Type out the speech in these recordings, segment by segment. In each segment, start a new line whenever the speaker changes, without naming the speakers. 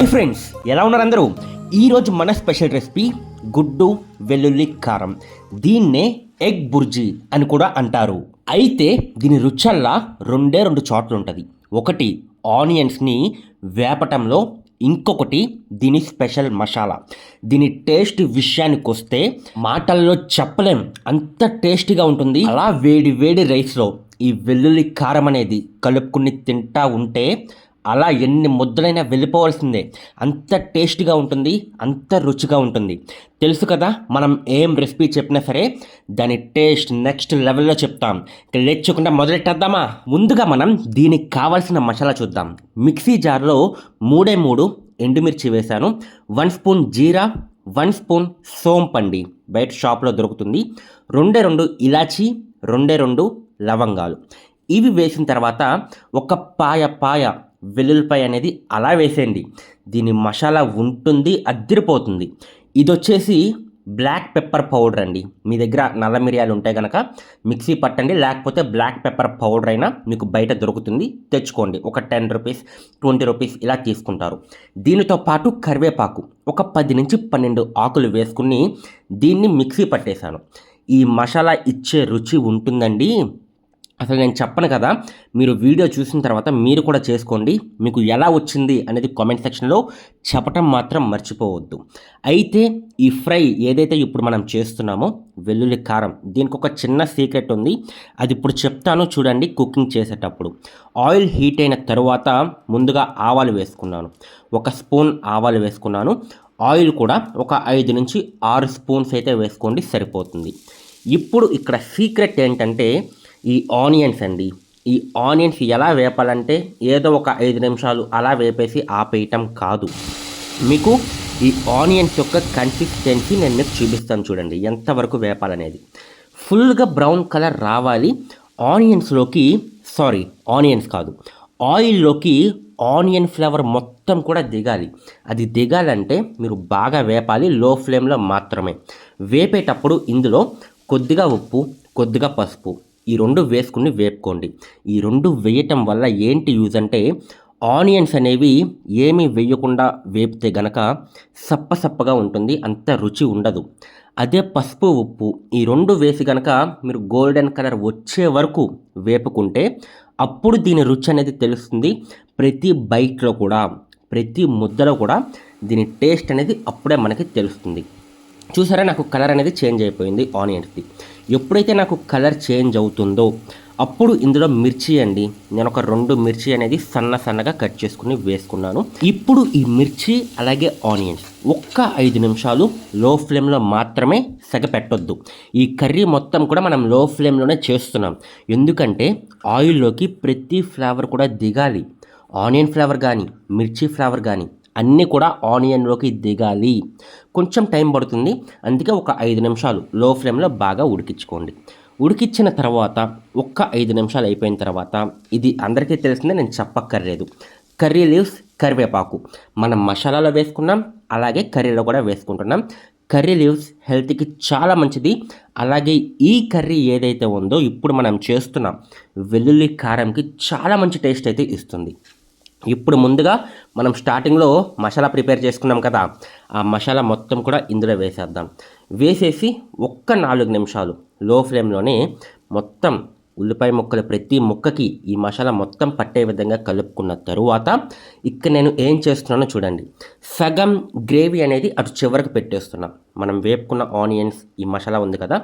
Hi friends ఎలా ఉన్నారు అందరూ? ఈరోజు మన స్పెషల్ రెసిపీ గుడ్డు వెల్లుల్లి కారం. దీన్నే ఎగ్ బుర్జీ అని కూడా అంటారు. అయితే దీని రుచల్లా రెండే రెండు చోట్ల ఉంటుంది. ఒకటి ఆనియన్స్ని వేపటంలో ఇంకొకటి దీని స్పెషల్ మసాలా. దీని టేస్ట్ విషయానికి వస్తే మాటల్లో చెప్పలేం. అంత టేస్టీగా ఉంటుంది. అలా వేడి వేడి రైస్లో ఈ వెల్లుల్లి కారం అనేది కలుపుకుని తింటా ఉంటే అలా ఎన్ని ముద్దలైనా వెళ్ళిపోవాల్సిందే. అంత టేస్ట్గా ఉంటుంది అంత రుచిగా ఉంటుంది. తెలుసు కదా మనం ఏం రెసిపీ చెప్పినా సరే దాని టేస్ట్ నెక్స్ట్ లెవెల్లో చెప్తాం. ఇక లేచకుండా మొదలెట్టేద్దామా? ముందుగా మనం దీనికి కావాల్సిన మసాలా చూద్దాం. మిక్సీ జార్లో మూడే మూడు ఎండుమిర్చి వేశాను. వన్ స్పూన్ జీరా వన్ స్పూన్ సోంపండి బయట షాప్లో దొరుకుతుంది. రెండే రెండు ఇలాచి రెండే రెండు లవంగాలు. ఇవి వేసిన తర్వాత ఒక పాయ పాయ వెల్లుల్లిపాయ అనేది అలా వేసేయండి. దీని మసాలా ఉంటుంది అద్దరిపోతుంది. ఇది వచ్చేసి బ్లాక్ పెప్పర్ పౌడర్ అండి. మీ దగ్గర నల్ల మిరియాలు ఉంటే కనుక మిక్సీ పట్టండి లేకపోతే బ్లాక్ పెప్పర్ పౌడర్ అయినా మీకు బయట దొరుకుతుంది తెచ్చుకోండి. ఒక టెన్ రూపీస్ ట్వంటీ రూపీస్ ఇలా తీసుకుంటారు. దీనితో పాటు కరివేపాకు ఒక పది నుంచి పన్నెండు ఆకులు వేసుకుని దీన్ని మిక్సీ పట్టేశాను. ఈ మసాలా ఇచ్చే రుచి ఉంటుందండి. అసలు నేను చెప్పను కదా మీరు వీడియో చూసిన తర్వాత మీరు కూడా చేసుకోండి. మీకు ఎలా వచ్చింది అనేది కామెంట్ సెక్షన్లో చెప్పటం మాత్రం మర్చిపోవద్దు. అయితే ఈ ఫ్రై ఏదైతే ఇప్పుడు మనం చేస్తున్నామో వెల్లుల్లి కారం దీనికి ఒక చిన్న సీక్రెట్ ఉంది. అది ఇప్పుడు చెప్తాను చూడండి కుకింగ్ చేసేటప్పుడు. ఆయిల్ హీట్ అయిన తర్వాత ముందుగా ఆవాలు వేసుకున్నాను. ఒక స్పూన్ ఆవాలు వేసుకున్నాను. ఆయిల్ కూడా ఒక ఐదు నుంచి ఆరు స్పూన్స్ అయితే వేసుకోండి సరిపోతుంది. ఇప్పుడు ఇక్కడ సీక్రెట్ ఏంటంటే ఈ ఆనియన్స్ అండి. ఈ ఆనియన్స్ ఎలా వేపాలంటే ఏదో ఒక ఐదు నిమిషాలు అలా వేపేసి ఆపేయటం కాదు. మీకు ఈ ఆనియన్స్ యొక్క కన్సిస్టెన్సీ నేను మీకు చూపిస్తాను చూడండి ఎంతవరకు వేపాలనేది. ఫుల్గా బ్రౌన్ కలర్ రావాలి. ఆనియన్స్లోకి సారీ ఆనియన్స్ కాదు. ఆయిల్లోకి ఆనియన్ ఫ్లేవర్ మొత్తం కూడా దిగాలి. అది దిగాలంటే మీరు బాగా వేపాలి లో ఫ్లేమ్లో మాత్రమే. వేపేటప్పుడు ఇందులో కొద్దిగా ఉప్పు కొద్దిగా పసుపు ఈ రెండు వేసుకుని వేపుకోండి. ఈ రెండు వేయటం వల్ల ఏంటి యూజ్ అంటే ఆనియన్స్ అనేవి ఏమీ వేయకుండా వేపితే గనక సప్ప సప్పగా ఉంటుంది అంత రుచి ఉండదు. అదే పసుపు ఉప్పు ఈ రెండు వేసి గనక మీరు గోల్డెన్ కలర్ వచ్చే వరకు వేపుకుంటే అప్పుడు దీని రుచి అనేది తెలుస్తుంది. ప్రతి బైట్లో కూడా ప్రతి ముద్దలో కూడా దీని టేస్ట్ అనేది అప్పుడే మనకి తెలుస్తుంది. చూసారా నాకు కలర్ అనేది చేంజ్ అయిపోయింది ఆనియన్స్ది ఎప్పుడైతే నాకు కలర్ చేంజ్ అవుతుందో అప్పుడు ఇందులో మిర్చి అండి. నేను ఒక రెండు మిర్చి అనేది సన్న సన్నగా కట్ చేసుకుని వేసుకున్నాను. ఇప్పుడు ఈ మిర్చి అలాగే ఆనియన్స్ ఒక్క ఐదు నిమిషాలు లో ఫ్లేమ్లో మాత్రమే సగ పెట్టొద్దు ఈ కర్రీ మొత్తం కూడా మనం లో ఫ్లేమ్లోనే చేస్తున్నాం. ఎందుకంటే ఆయిల్లోకి ప్రతి ఫ్లేవర్ కూడా దిగాలి. ఆనియన్ ఫ్లేవర్ కానీ మిర్చి ఫ్లేవర్ కానీ అన్నీ కూడా ఆనియన్లోకి దిగాలి. కొంచెం టైం పడుతుంది. అందుకే ఒక ఐదు నిమిషాలు లో ఫ్లేమ్లో బాగా ఉడికించుకోండి. ఉడికిచ్చిన తర్వాత ఒక్క ఐదు నిమిషాలు అయిపోయిన తర్వాత ఇది అందరికీ తెలిసిందే నేను చెప్పక్కర్లేదు. కర్రీ లీవ్స్ కరివేపాకు. మనం మసాలాలో వేసుకున్నాం అలాగే కర్రీలో కూడా వేసుకుంటున్నాం. కర్రీ లీవ్స్ హెల్త్కి చాలా మంచిది. అలాగే ఈ కర్రీ ఏదైతే ఉందో ఇప్పుడు మనం చేస్తున్నాం వెల్లుల్లి కారంకి చాలా మంచి టేస్ట్ అయితే ఇస్తుంది. ఇప్పుడు ముందుగా మనం స్టార్టింగ్లో మసాలా ప్రిపేర్ చేసుకున్నాం కదా ఆ మసాలా మొత్తం కూడా ఇందులో వేసేద్దాం. వేసేసి ఒక్క నాలుగు నిమిషాలు లో ఫ్లేమ్లోనే మొత్తం ఉల్లిపాయ ముక్కలు ప్రతి ముక్కకి ఈ మసాలా మొత్తం పట్టే విధంగా కలుపుకున్న తరువాత ఇక్కడ నేను ఏం చేస్తున్నానో చూడండి. సగం గ్రేవీ అనేది అటు చివరకు పెట్టేస్తున్నా. మనం వేపుకున్న ఆనియన్స్ ఈ మసాలా ఉంది కదా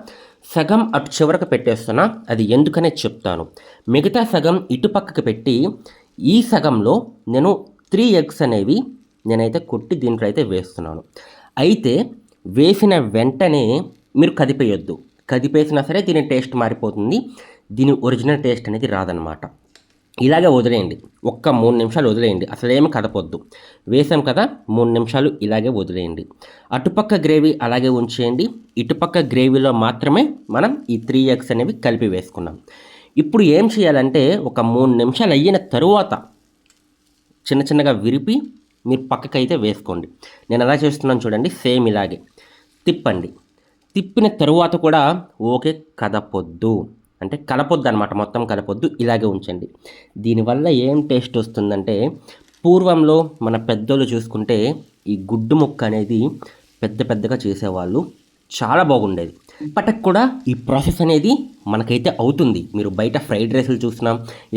సగం అటు చివరకు పెట్టేస్తున్నా. అది ఎందుకనే చెప్తాను. మిగతా సగం ఇటు పక్కకు పెట్టి ఈ సగంలో నేను త్రీ ఎగ్స్ అనేవి నేనైతే కొట్టి దీంట్లో అయితే వేస్తున్నాను. అయితే వేసిన వెంటనే మీరు కదిపేయొద్దు. కదిపేసినా సరే దీని టేస్ట్ మారిపోతుంది. దీని ఒరిజినల్ టేస్ట్ అనేది రాదనమాట ఇలాగే వదిలేయండి. ఒక్క మూడు నిమిషాలు వదిలేయండి. అసలు ఏమి కదపొద్దు. వేసాం కదా మూడు నిమిషాలు ఇలాగే వదిలేయండి. అటుపక్క గ్రేవీ అలాగే ఉంచేయండి. ఇటుపక్క గ్రేవీలో మాత్రమే మనం ఈ త్రీ ఎగ్స్ అనేవి కలిపి వేసుకున్నాం. ఇప్పుడు ఏం చేయాలంటే ఒక మూడు నిమిషాలు అయిన తరువాత చిన్న చిన్నగా విరిపి మీరు పక్కకైతే వేసుకోండి. నేను ఎలా చేస్తున్నాను చూడండి సేమ్ ఇలాగే. తిప్పండి. తిప్పిన తరువాత కూడా ఓకే కదపొద్దు. అంటే కలపొద్దు అనమాట మొత్తం కలపొద్దు ఇలాగే ఉంచండి. దీనివల్ల ఏం టేస్ట్ వస్తుందంటే పూర్వంలో మన పెద్దోళ్ళు చూసుకుంటే ఈ గుడ్డు ముక్క అనేది పెద్ద పెద్దగా చేసేవాళ్ళు చాలా బాగుండేది. ఇప్పటికి కూడా ఈ ప్రాసెస్ అనేది మనకైతే అవుతుంది. మీరు బయట ఫ్రైడ్ రైస్లు చూసినా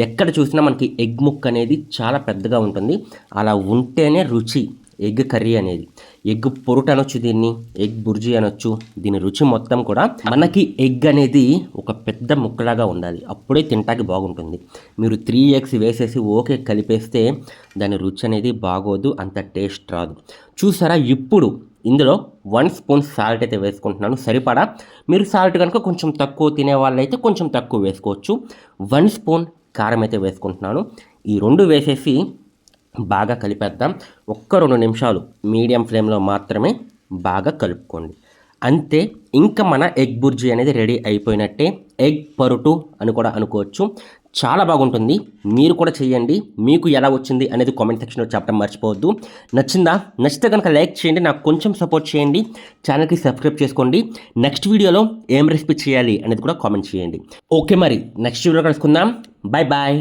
ఎక్కడ చూసినా మనకి ఎగ్ ముక్క అనేది చాలా పెద్దగా ఉంటుంది. అలా ఉంటేనే రుచి ఎగ్ కర్రీ అనేది. ఎగ్ పొరుట అనొచ్చు దీన్ని ఎగ్ బుర్జీ అనొచ్చు దీని రుచి మొత్తం కూడా మనకి ఎగ్ అనేది ఒక పెద్ద ముక్కలాగా ఉండాలి. అప్పుడే తింటాకి బాగుంటుంది. మీరు త్రీ ఎగ్స్ వేసేసి ఓకే కలిపేస్తే దాని రుచి అనేది బాగోదు అంత టేస్ట్ రాదు. చూసారా ఇప్పుడు ఇందులో వన్ స్పూన్ సాల్ట్ అయితే వేసుకుంటున్నాను. సరిపడా? మీరు సాల్ట్ కనుక కొంచెం తక్కువ తినే వాళ్ళైతే కొంచెం తక్కువ వేసుకోవచ్చు. వన్ స్పూన్ కారం అయితే వేసుకుంటున్నాను. ఈ రెండు వేసేసి బాగా కలిపేద్దాం. ఒక్క రెండు నిమిషాలు మీడియం ఫ్లేమ్లో మాత్రమే బాగా కలుపుకోండి. అంతే ఇంకా మన ఎగ్ బుర్జీ అనేది రెడీ అయిపోయినట్టే. ఎగ్ పరుటు అని కూడా అనుకోవచ్చు. చాలా బాగుంటుంది. మీరు కూడా చేయండి మీకు ఎలా వచ్చింది అనేది కామెంట్ సెక్షన్లో చెప్పడం మర్చిపోవద్దు. నచ్చిందా? నచ్చితే కనుక లైక్ చేయండి. నాకు కొంచెం సపోర్ట్ చేయండి. ఛానల్కి సబ్స్క్రైబ్ చేసుకోండి. నెక్స్ట్ వీడియోలో ఏం రెసిపీ చేయాలి అనేది కూడా కామెంట్ చేయండి. ఓకే మరి నెక్స్ట్ వీడియో కలుసుకుందాం. Bye bye